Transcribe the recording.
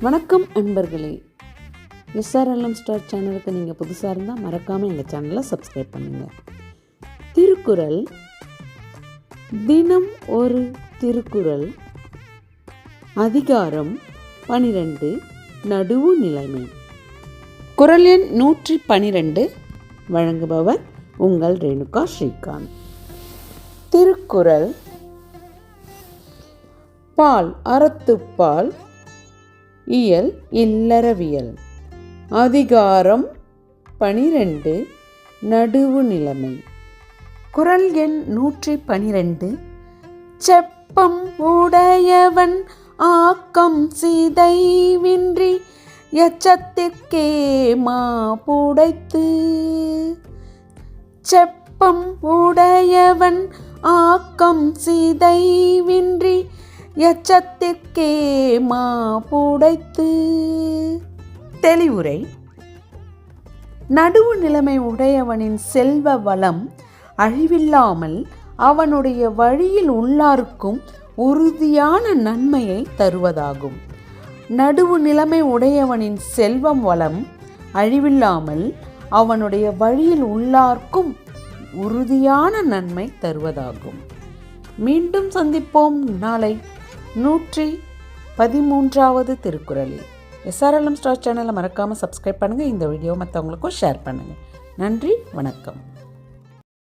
வணக்கம் அன்பர்களே. SRLM star சேனலுக்கு நீங்கள் புதுசாக இருந்தால் மறக்காமல் எங்கள் சேனலை சப்ஸ்கிரைப் பண்ணுங்கள் திருக்குறள். தினம் ஒரு திருக்குறள். அதிகாரம் பனிரெண்டு நடுவு நிலைமை. குரல் எண் நூற்றி பனிரெண்டு. வழங்குபவர் உங்கள் ரேணுகா ஸ்ரீகாந்த். திருக்குறள். பால் அறத்துப்பால் இயல் இல்லறவியல். அதிகாரம் பனிரெண்டு நடுவு நிலைமை. குரல் எண் நூற்றி பனிரெண்டு. செப்பம் உடையவன் ஆக்கம் சிதைவின்றி எச்சத்திற்கே மா புடைத்து. செப்பம் உடையவன் ஆக்கம் சிதைவின்றி எச்சத்திற்கே மா புடைத்து. தெளிவுரை. நடுவு நிலைமை உடையவனின் செல்வ வளம் அழிவில்லாமல் அவனுடைய வழியில் உள்ளார்க்கும் உறுதியான நன்மையை தருவதாகும். நடுவு நிலைமை உடையவனின் செல்வம் வளம் அழிவில்லாமல் அவனுடைய வழியில் உள்ளார்க்கும் உறுதியான நன்மை தருவதாகும். மீண்டும் சந்திப்போம் நாளை. நூற்றி பதிமூன்றாவது திருக்குறளில் எஸ்ஆர்எல்எம் ஸ்டார் சேனலை மறக்காமல் சப்ஸ்கிரைப் பண்ணுங்கள் இந்த வீடியோ மற்றவங்களுக்கும் ஷேர் பண்ணுங்கள் நன்றி வணக்கம்.